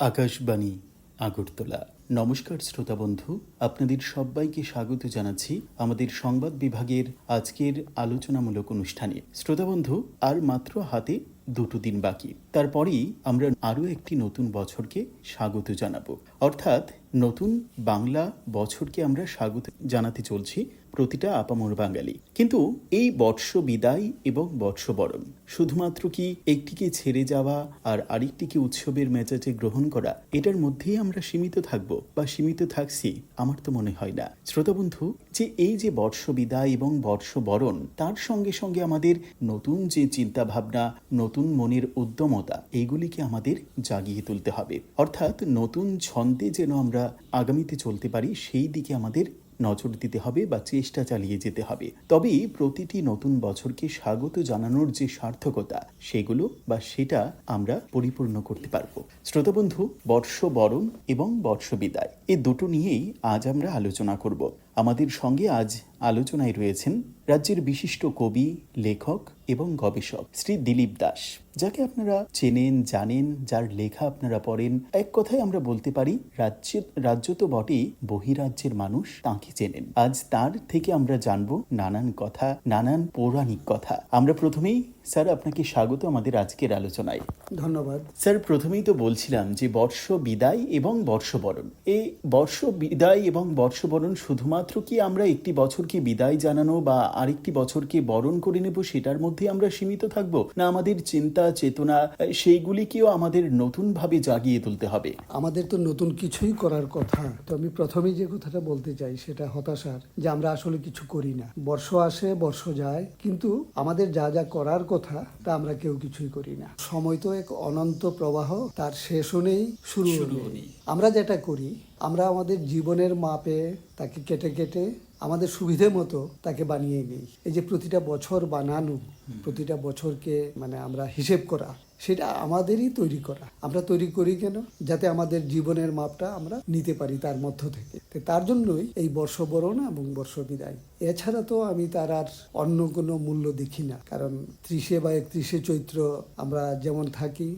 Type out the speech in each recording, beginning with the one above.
আকাশবাণী, আগরতলা। নমস্কার শ্রোতা বন্ধু, আপনাদের সবাইকে স্বাগত জানাচ্ছি আমাদের সংবাদ বিভাগের আজকের আলোচনামূলক অনুষ্ঠানে। শ্রোতা বন্ধু, আর মাত্র হাতে দুটো দিন বাকি। তারপরেই আমরা আরও একটি নতুন বছরকে স্বাগত জানাব। অর্থাৎ নতুন বাংলা বছরকে আমরা স্বাগত জানাতে চলছি প্রতিটা আপামর বাঙালি। কিন্তু এই বর্ষ বিদায় এবং বর্ষবরণ শুধুমাত্র কি একটিকে ছেড়ে যাওয়া আর আরেকটিকে উৎসবের মেজাজে গ্রহণ করা, এটার মধ্যেই আমরা সীমিত থাকব বা সীমিত থাকছি আমার তো মনে হয় না। শ্রোতা বন্ধু, যে এই যে বর্ষ বিদায় এবং বর্ষবরণ তার সঙ্গে সঙ্গে আমাদের নতুন যে চিন্তা ভাবনা নতুন মনের উদ্যমতা, এইগুলিকে আমাদের জাগিয়ে তুলতে হবে। অর্থাৎ নতুন ছন্দে যেন আমরা আগামীতে চলতে পারি, সেই দিকে আমাদের নজর দিতে হবে বা চেষ্টা চালিয়ে যেতে হবে। তবে প্রতিটি নতুন বছরকে স্বাগত জানানোর যে সার্থকতা, সেগুলো বা সেটা আমরা পরিপূর্ণ করতে পারব। শ্রোতাবন্ধু বর্ষ বরণ এবং বর্ষ বিদায় এ দুটো নিয়েই আজ আমরা আলোচনা করব। আমাদের সঙ্গে আজ আলোচনায় রয়েছেন রাজ্যের বিশিষ্ট কবি লেখক এবং গবেষক শ্রী দিলীপ দাস। যাকে আপনারা চেনেন জানেন যার লেখা আপনারা পড়েন এক কথায় আমরা বলতে পারি রাজ্যের রাজ্য তো বটেই বহিরাজ্যের মানুষ তাঁকে চেনেন। আজ তার থেকে আমরা জানব নানান কথা নানান পৌরাণিক কথা। আমরা প্রথমেই স্যার আপনাকে স্বাগত আমাদের আজকের আলোচনায়। ধন্যবাদ। স্যার প্রথমেই তো বলছিলাম যে বর্ষ বিদায় এবং বর্ষবরণ। এই বর্ষ বিদায় এবং বর্ষবরণ শুধুমাত্র কি আমরা একটি বছরকে বিদায় জানানো বা আরেকটি বছরকে বরণ করে নেব সেটার মধ্যে আমরা সীমিত থাকব? না আমাদের চিন্তা চেতনা সেইগুলিকেও আমাদের নতুনভাবে জাগিয়ে তুলতে হবে? আমাদের তো নতুন কিছুই করার কথা। তো আমি প্রথমেই যে কথাটা বলতে চাই সেটা হতাশার যে আমরা আসলে কিছু করি না। বর্ষ আসে বর্ষ যায় কিন্তু আমাদের যা যা করার কথা তা আমরা কেউ কিছুই করি না। সময় তো এক অনন্ত প্রবাহ তার শেষও নেই শুরু নেই। আমরা যেটা করি আমরা আমাদের জীবনের মাপে তাকে কেটে কেটে আমাদের সুবিধে মতো তাকে বানিয়ে নিই। এই যে প্রতিটা বছর বানানো, প্রতিটা বছরকে মানে আমরা হিসেব করা, সেটা আমাদেরই তৈরি করা। আমরা তৈরি করি কেন? যাতে আমাদের জীবনের মাপটা আমরা নিতে পারি তার মধ্য থেকে। তার জন্যই এই বর্ষবরণ এবং বর্ষ বিদায়। এছাড়া তো আমি তার আর অন্য কোনো মূল্য দেখি না। কারণ ত্রিশে বা একত্রিশে চৈত্র আমরা যেমন থাকি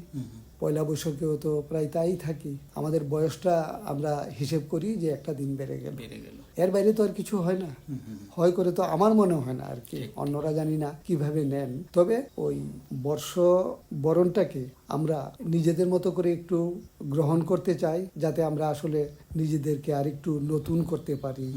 পয়লা বৈশাখেও তো প্রায় তাই থাকি। আমাদের বয়সটা আমরা হিসেব করি যে একটা দিন বেড়ে গেল। বেড়ে গেল। এর বাইরে তো আর কিছু হয় না। হয় করে তো আমার মনে হয় না আর কি। অন্যরা জানি না কীভাবে নেন। তবে ওই বর্ষ বরণটাকে আমরা নিজেদের মতো করে একটু গ্রহণ করতে চাই যাতে আমরা আসলে নিজেদেরকে আরেকটু নতুন করতে পারি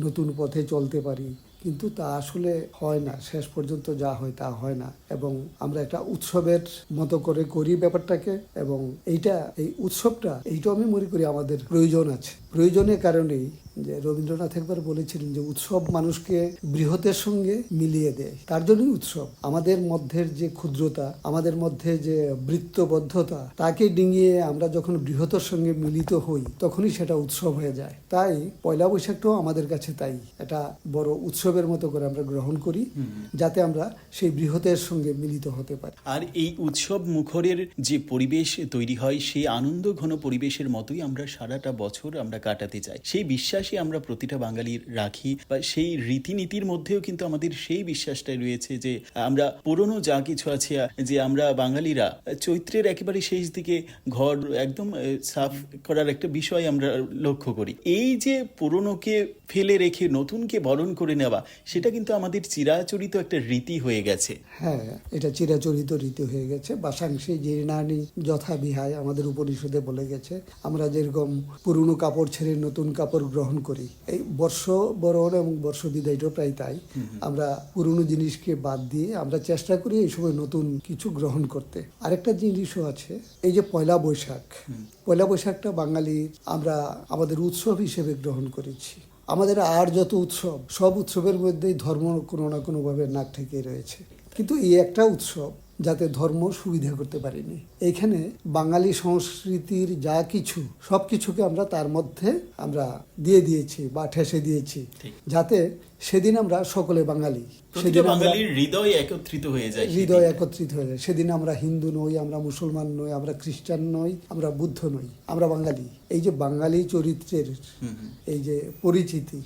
নতুন পথে চলতে পারি। কিন্তু তা আসলে হয় না। শেষ পর্যন্ত যা হয় তা হয় না। এবং আমরা একটা উৎসবের মতো করে করি ব্যাপারটাকে এবং এইটা, এই উৎসবটা এইটা আমি মনে করি আমাদের প্রয়োজন আছে। প্রয়োজনের কারণেই যে রবীন্দ্রনাথ একবার বলেছিলেন যে উৎসব মানুষকে বৃহতের সঙ্গে মিলিয়ে দেয়। তার জন্যই উৎসব। আমাদের মধ্যের যে ক্ষুদ্রতা আমাদের মধ্যে যে বৃত্তবদ্ধতা তাকে ডিঙিয়ে আমরা যখন বৃহতের সঙ্গে মিলিত হই তখনই সেটা উৎসব হয়ে যায়। তাই পয়লা বৈশাখটাও আমাদের কাছে তাই। এটা বড় উৎসবের মতো করে আমরা গ্রহণ করি যাতে আমরা সেই বৃহতের সঙ্গে মিলিত হতে পারি। আর এই উৎসব মুখরের যে পরিবেশ তৈরি হয় সেই আনন্দ ঘন পরিবেশের মতোই আমরা সারাটা বছর আমরা কাটাতে চাই। সেই বিশ্বাসই আমরা প্রতিটা বাঙালির রাখি বা সেই রীতিনীতির মধ্যেও কিন্তু আমাদের সেই বিশ্বাসটাই রয়েছে যে আমরা পুরনো যা কিছু আছে, যে আমরা বাঙালিরা চৈত্রের একেবারে শেষ দিকে ঘর একদম সাফ করার একটা বিষয় আমরা লক্ষ্য করি। এই যে পুরনোকে ফেলে রেখে নতুনকে বরণ করে নেওয়া, সেটা কিন্তু আমাদের চিরাচরিত একটা রীতি হয়ে গেছে। হ্যাঁ এটা চিরাচরিত রীতি হয়ে গেছে। বাসাংশী জীর্ণানি যথা বিহায় আমাদের উপনিষদে বলে গেছে, আমরা যেরকম পুরনো কাপড় ছেড়ে নতুন কাপড় গ্রহণ করি। এই বর্ষ বরণ এবং বর্ষ বিদায়টাও প্রায় তাই। আমরা পুরনো জিনিসকে বাদ দিয়ে আমরা চেষ্টা করি এই সময় নতুন কিছু গ্রহণ করতে। আরেকটা জিনিসও আছে এই যে পয়লা বৈশাখ। পয়লা বৈশাখটা বাঙালির আমরা আমাদের উৎসব হিসেবে গ্রহণ করেছি। আমাদের আর যত উৎসব সব উৎসবের মধ্যেই ধর্ম কোনো না কোনোভাবে নাক ঠেকে রয়েছে। কিন্তু এই একটা উৎসব যাতে ধর্ম সুবিধা করতে পারেনি। এখানে বাঙালি সংস্কৃতির যা কিছু সব কিছুকে আমরা তার মধ্যে আমরা দিয়ে দিয়েছি বা ঠেসে দিয়েছি। যাতে সেদিন আমরা সকলে বাঙালি। সেদিন বাঙালির হৃদয় একত্রিত হয়ে যায় হৃদয় একত্রিত হয়ে যায়। সেদিন আমরা হিন্দু নই আমরা মুসলমান নই আমরা খ্রিস্টান নই আমরা বুদ্ধ নই আমরা বাঙালি। এই যে বাঙালি চরিত্রের এই যে পরিচিতি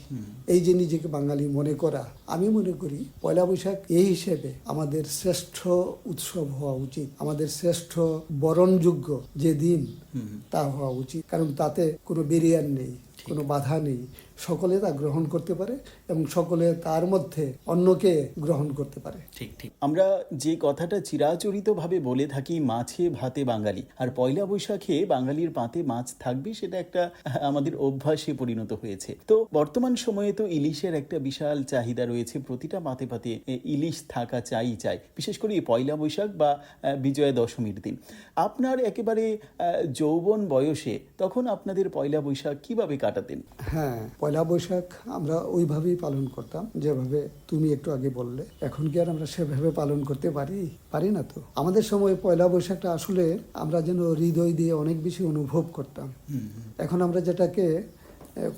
এই যে নিজেকে বাঙালি মনে করা আমি মনে করি পয়লা বৈশাখ এই হিসেবে আমাদের শ্রেষ্ঠ উৎসব হওয়া উচিত। আমাদের শ্রেষ্ঠ বরণযোগ্য যে দিন তা হওয়া উচিত। কারণ তাতে কোনো বেরিয়ার নেই কোনো বাধা নেই সকলে তা গ্রহণ করতে পারে এবং সকলে তার মধ্যে অন্যকে গ্রহণ করতে পারে। ঠিক ঠিক। আমরা যে কথাটা চিরাচরিতভাবে বলে থাকি মাছে ভাতে বাঙালি আর পয়লা বৈশাখে বাঙালির পাতে মাছ থাকবে সেটা একটা আমাদের অভ্যাসে পরিণত হয়েছে। তো বর্তমান সময়ে তো ইলিশের একটা বিশাল চাহিদা রয়েছে প্রতিটা পাতে পাতে ইলিশ থাকা চাই চাই বিশেষ করে এই পয়লা বৈশাখ বা বিজয়া দশমীর দিন। আপনার একেবারে যৌবন বয়সে তখন আপনাদের পয়লা বৈশাখ কীভাবে কাটাতেন? হ্যাঁ পয়লা বৈশাখ আমরা ওইভাবেই পালন করতাম যেভাবে তুমি একটু আগে বললে। এখন কি আর আমরা সেভাবে পালন করতে পারি? পারি না তো। আমাদের সময় পয়লা বৈশাখটা আসলে আমরা যেন হৃদয় দিয়ে অনেক বেশি অনুভব করতাম। এখন আমরা যেটাকে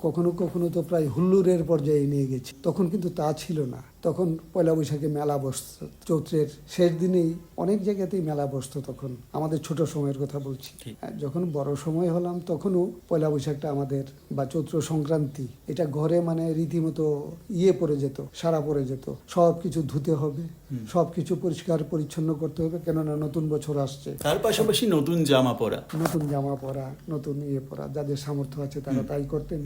কখনো কখনো তো প্রায় হুল্লুরের পর্যায়ে নিয়ে গেছি। তখন কিন্তু তা ছিল না। তখন পয়লা বৈশাখে মেলা বসত চৈত্রের শেষ দিনেই অনেক জায়গাতেই মেলা বসতো তখন আমাদের ছোট সময়ের কথা বলছি। আর যখন বড় সময় হলাম তখনও পয়লা বৈশাখটা আমাদের বা চৈত্র সংক্রান্তি এটা ঘরে মানে রীতিমতো ইয়ে পড়ে যেত সারা পড়ে যেত। সব কিছু ধুতে হবে সব কিছু পরিষ্কার পরিচ্ছন্ন করতে হবে কেননা নতুন বছর আসছে। তার পাশাপাশি নতুন জামা পরা। নতুন জামা পরা নতুন ইয়ে পরা যাদের সামর্থ্য আছে তারা তাই করতেন।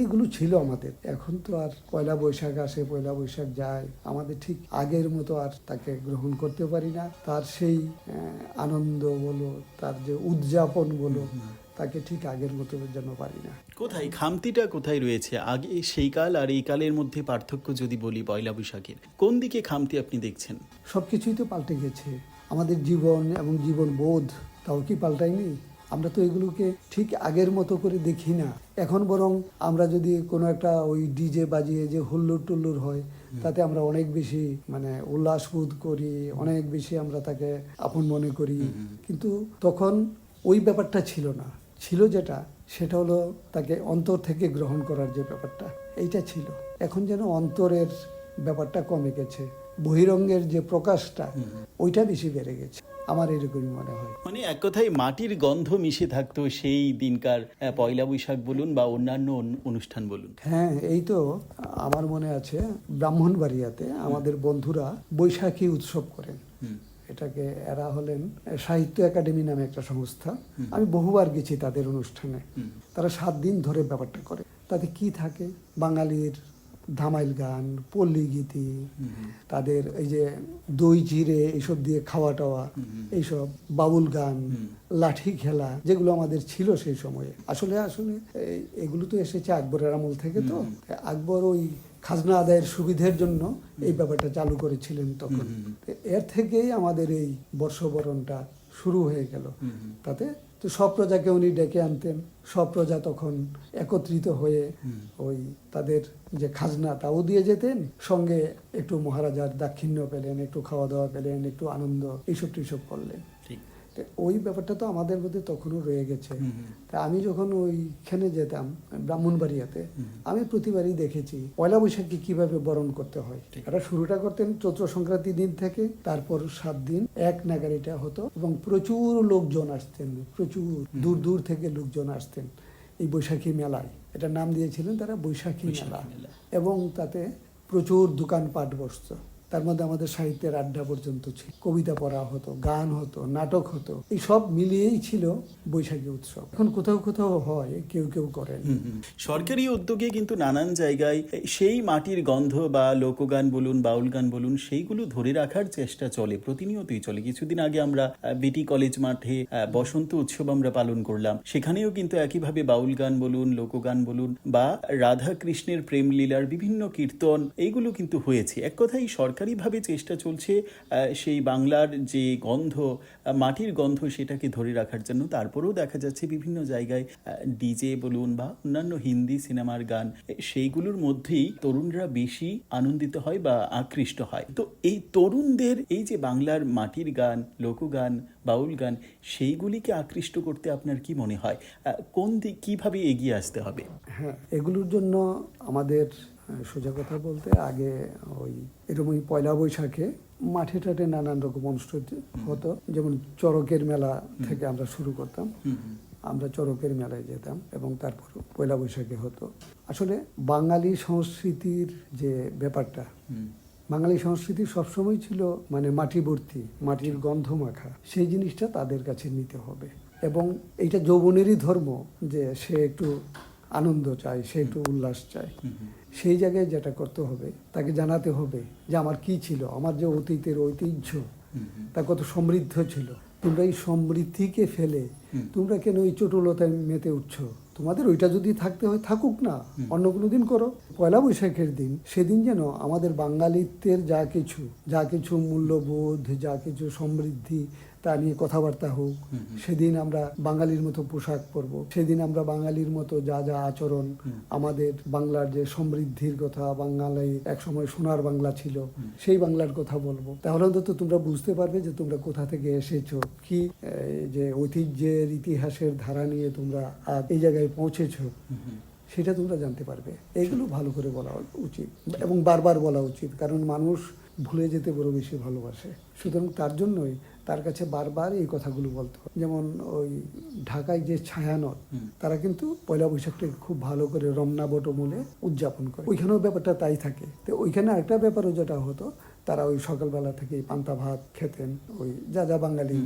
এইগুলো ছিল আমাদের। এখন তো আর পয়লা বৈশাখ আসে পয়লা বৈশাখ যায় আমাদের ঠিক আগের মতো আর তাকে গ্রহণ করতে পারি না। তার সেই আনন্দ বলো তার যে উদযাপন বলো তাকে ঠিক আগের মতো যেন পারি না। কোথায়? খামতিটা কোথায় রয়েছে? আগে সেই কাল আর এই কালের মধ্যে পার্থক্য যদি বলি পয়লা বৈশাখের কোন দিকে খামতি আপনি দেখছেন? সব কিছুই তো পাল্টে গেছে। আমাদের জীবন এবং জীবন বোধ তাও কি পাল্টায়নি? আমরা তো এগুলোকে ঠিক আগের মতো করে দেখি না। এখন বরং আমরা যদি কোনো একটা ওই ডিজে বাজিয়ে যে হুল্লুর টুল্লুর হয় তাতে আমরা অনেক বেশি মানে উল্লাস বোধ করি অনেক বেশি আমরা তাকে আপন মনে করি। কিন্তু তখন ওই ব্যাপারটা ছিল না। ছিল যেটা সেটা হলো তাকে অন্তর থেকে গ্রহণ করার যে ব্যাপারটা এইটা ছিল। এখন যেন অন্তরের ব্যাপারটা কমে গেছে বহিরঙ্গের যে প্রকাশটা ওইটা বেশি বেড়ে গেছে। আমার এরকমই মনে হয়। মানে এক কথায় মাটির গন্ধ মিশে থাকতো সেই দিনকার পয়লা বৈশাখ বলুন বা অন্যান্য অনু- অনুষ্ঠান বলুন। হ্যাঁ এই তো আমার মনে আছে ব্রাহ্মণবাড়িয়াতে আমাদের বন্ধুরা বৈশাখী উৎসব করেন। এটাকে এরা হলেন সাহিত্য একাডেমি নামে একটা সংস্থা। আমি বহুবার গেছি তাদের অনুষ্ঠানে। তারা সাত দিন ধরে ব্যাপারটা করে। তাতে কি থাকে? বাঙালির ধামাইল গান পল্লী গীতি তাদের এই যে দই চিড়ে এইসব দিয়ে খাওয়া টাওয়া এইসব বাউল গান লাঠি খেলা যেগুলো আমাদের ছিল সেই সময়ে। আসলে আসলে এগুলো তো এসেছে আকবরের আমল থেকে তো। আকবর ওই খাজনা আদায়ের সুবিধের জন্য এই ব্যাপারটা চালু করেছিলেন তখন। এর থেকেই আমাদের এই বর্ষবরণটা শুরু হয়ে গেল। তাতে তো সব প্রজাকে উনি ডেকে আনতেন। সব প্রজা তখন একত্রিত হয়ে ওই তাদের যে খাজনা তাও দিয়ে যেতেন। সঙ্গে একটু মহারাজার দাক্ষিণ্য পেলেন একটু খাওয়া দাওয়া পেলেন একটু আনন্দ এইসব টিসব করলেন। তো ওই ব্যাপারটা তো আমাদের মধ্যে তখনও রয়ে গেছে। তা আমি যখন ওইখানে যেতাম ব্রাহ্মণবাড়িয়াতে আমি প্রতিবারই দেখেছি পয়লা বৈশাখকে কীভাবে বরণ করতে হয়। এটা শুরুটা করতেন চৈত্র সংক্রান্তি দিন থেকে তারপর সাত দিন এক নাগারিটা হতো এবং প্রচুর লোকজন আসতেন প্রচুর দূর দূর থেকে লোকজন আসতেন এই বৈশাখী মেলায়। এটা নাম দিয়েছিলেন তারা বৈশাখী মেলা। মেলা। এবং তাতে প্রচুর দোকানপাট বসতো। তার মধ্যে আমাদের সাহিত্যের আড্ডা পর্যন্ত ছিল। কবিতা পড়া হতো, গান হতো, নাটক হতো, এই সব মিলিয়েই ছিল বৈশাখী উৎসব। এখন কোথাও কোথাও হয়, কেউ কেউ করেন। সরকারি উদ্যোগে কিন্তু নানান জায়গায় সেই মাটির গন্ধ বা লোকগান বলুন, বাউল গান বলুন, সেইগুলো ধরে রাখার চেষ্টা চলে, প্রতিনিয়তই চলে। কিছুদিন আগে আমরা বিটি কলেজ মাঠে বসন্ত উৎসব আমরা পালন করলাম। সেখানেও কিন্তু একইভাবে বাউল গান বলুন, লোকগান বলুন বা রাধা কৃষ্ণের প্রেম লীলার বিভিন্ন কীর্তন, এইগুলো কিন্তু হয়েছে। এক কথাই সরকারিভাবে চেষ্টা চলছে সেই বাংলার যে গন্ধ মাটির গন্ধ সেটাকে ধরে রাখার জন্য। তারপরেও দেখা যাচ্ছে বিভিন্ন জায়গায় ডিজে বলুন বা অন্যান্য হিন্দি সিনেমার গান সেইগুলোর মধ্যেই তরুণরা বেশি আনন্দিত হয় বা আকৃষ্ট হয়। তো এই তরুণদের, এই যে বাংলার মাটির গান, লোকগান, বাউল গান, সেইগুলিকে আকৃষ্ট করতে আপনার কি মনে হয়? কোন দিক, কীভাবে এগিয়ে আসতে হবে? হ্যাঁ এগুলোর জন্য আমাদের সোজা কথা বলতে আগে ওই এরকমই পয়লা বৈশাখে মাঠে টাঠে নানান রকম অনুষ্ঠান হতো। যেমন চড়কের মেলা থেকে আমরা শুরু করতাম। আমরা চড়কের মেলায় যেতাম এবং তারপর পয়লা বৈশাখে হতো। আসলে বাঙালি সংস্কৃতির যে ব্যাপারটা বাঙালি সংস্কৃতি সবসময় ছিল মানে মাটি ভর্তি মাটির গন্ধ মাখা। সেই জিনিসটা তাদের কাছে নিতে হবে। এবং এইটা যৌবনেরই ধর্ম যে সে একটু আনন্দ চায় সে একটু উল্লাস চায়। সেই জায়গায় যেটা করতে হবে তাকে জানাতে হবে যে আমার কি ছিল আমার যে অতীতের ঐতিহ্য তা কত সমৃদ্ধ ছিল। তোমরা এই সমৃদ্ধিকে ফেলে তোমরা কেন এই চটুলতায় মেতে উঠছো? তোমাদের ওইটা যদি থাকতে হয় থাকুক না অন্য কোনো দিন করো। পয়লা বৈশাখের দিন সেদিন যেন আমাদের বাঙালিত্বের যা কিছু যা কিছু মূল্যবোধ যা কিছু সমৃদ্ধি তা নিয়ে কথাবার্তা হোক সেদিন আমরা বাঙালির মতো পোশাক পরব। সেদিন আমরা বাঙালির মতো যা যা আচরণ আমাদের বাংলার যে সমৃদ্ধির কথা বাঙালি একসময় সোনার বাংলা ছিল সেই বাংলার কথা বলব। তাহলে অন্তত তোমরা বুঝতে পারবে যে তোমরা কোথা থেকে এসেছ কি যে ঐতিহ্যের ইতিহাসের ধারা নিয়ে তোমরা আজ এই জায়গায় পৌঁছেছো সেটা তোমরা জানতে পারবে। এগুলো ভালো করে বলা উচিত এবং বারবার বলা উচিত। কারণ মানুষ ভুলে যেতে বড় বেশি ভালোবাসে। সুতরাং তার জন্যই তার কাছে বারবার এই কথাগুলো বলতো যেমন ওই ঢাকায় যে ছায়ানট তারা কিন্তু পয়লা বৈশাখটাকে খুব ভালো করে রমনা বটমূলে উদযাপন করে। ওইখানেও ব্যাপারটা তাই থাকে। তো ওইখানে আরেকটা ব্যাপারও যেটা হতো তারা ওই সকালবেলা থেকে পান্তা ভাত খেতেন ওই যা যা বাঙালি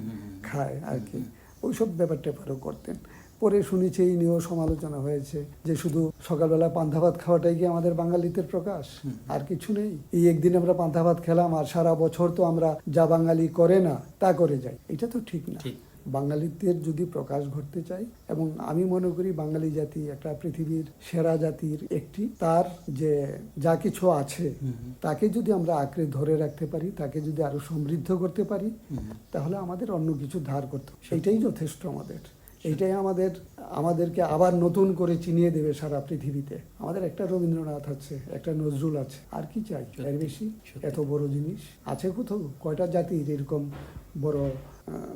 খায় আর কি। ওইসব ব্যাপার ট্যাপারও করতেন। পরে শুনেছি এই নিয়েও সমালোচনা হয়েছে যে শুধু সকালবেলা পান্তা ভাত খাওয়াটাই কি আমাদের বাঙালিদের প্রকাশ? আর কিছু নেই। এই একদিন আমরা পান্থা ভাত খেলাম আর সারা বছর তো আমরা যা বাঙালি করে না তা করে যাই। এটা তো ঠিক না। বাঙালিদের যদি প্রকাশ ঘটতে চাই এবং আমি মনে করি বাঙালি জাতি একটা পৃথিবীর সেরা জাতির একটি তার যে যা কিছু আছে তাকে যদি আমরা আঁকড়ে ধরে রাখতে পারি তাকে যদি আরও সমৃদ্ধ করতে পারি তাহলে আমাদের অন্য কিছু ধার করতে হবে। সেইটাই যথেষ্ট আমাদের। এইটাই আমাদের আমাদেরকে আবার নতুন করে চিনিয়ে দেবে সারা পৃথিবীতে। আমাদের একটা রবীন্দ্রনাথ আছে একটা নজরুল আছে। আর কি চাই? এর বেশি? এত বড় জিনিস? আছে কোথাও? কয়টা জাতির এরকম বড়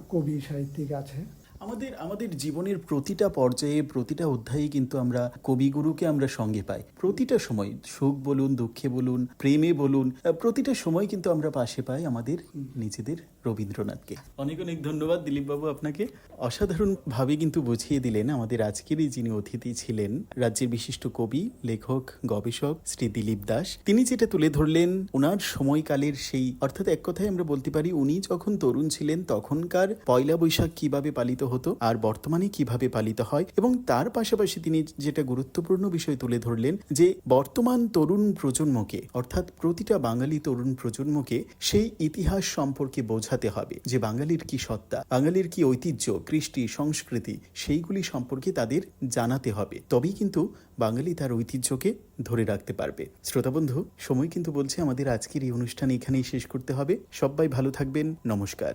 কবি সাহিত্যিক আছে? আমাদের আমাদের জীবনের প্রতিটা পর্যায়ে, প্রতিটা অধ্যায়ে কিন্তু আমরা কবিগুরুকে আমরা সঙ্গে পাই। প্রতিটা সময় সুখ বলুন, দুঃখে বলুন, প্রেমে বলুন প্রতিটা সময় কিন্তু আমরা পাশে পাই আমাদের নিজেদের রবীন্দ্রনাথকে। অনেক অনেক ধন্যবাদ দিলীপবাবু আপনাকে। অসাধারণভাবে কিন্তু বুঝিয়ে দিলেন আমাদের আজকেরই যিনি অতিথি ছিলেন, রাজ্যের বিশিষ্ট কবি, লেখক, গবেষক শ্রী দিলীপ দাস। তিনি যেটা তুলে ধরলেন, ওনার সময়কালের সেই, অর্থাৎ এক কথায় আমরা বলতে পারি, উনি যখন তরুণ ছিলেন, তখনকার পয়লা বৈশাখ কীভাবে পালিত হতো আর বর্তমানে কীভাবে পালিত হয় এবং তার পাশাপাশি তিনি যেটা গুরুত্বপূর্ণ বিষয় তুলে ধরলেন যে বর্তমান তরুণ প্রজন্মকে, অর্থাৎ প্রতিটা বাঙালি তরুণ প্রজন্মকে সেই ইতিহাস সম্পর্কে বোঝাতে হবে যে বাঙালির কি সত্তা, বাঙালির কি ঐতিহ্য, কৃষ্টি, সংস্কৃতি সেইগুলি সম্পর্কে তাদের জানাতে হবে। তবেই কিন্তু বাঙালি তার ঐতিহ্যকে ধরে রাখতে পারবে। শ্রোতা বন্ধু, সময় কিন্তু বলছে আমাদের আজকের এই অনুষ্ঠান এখানেই শেষ করতে হবে। সবাই ভালো থাকবেন। নমস্কার।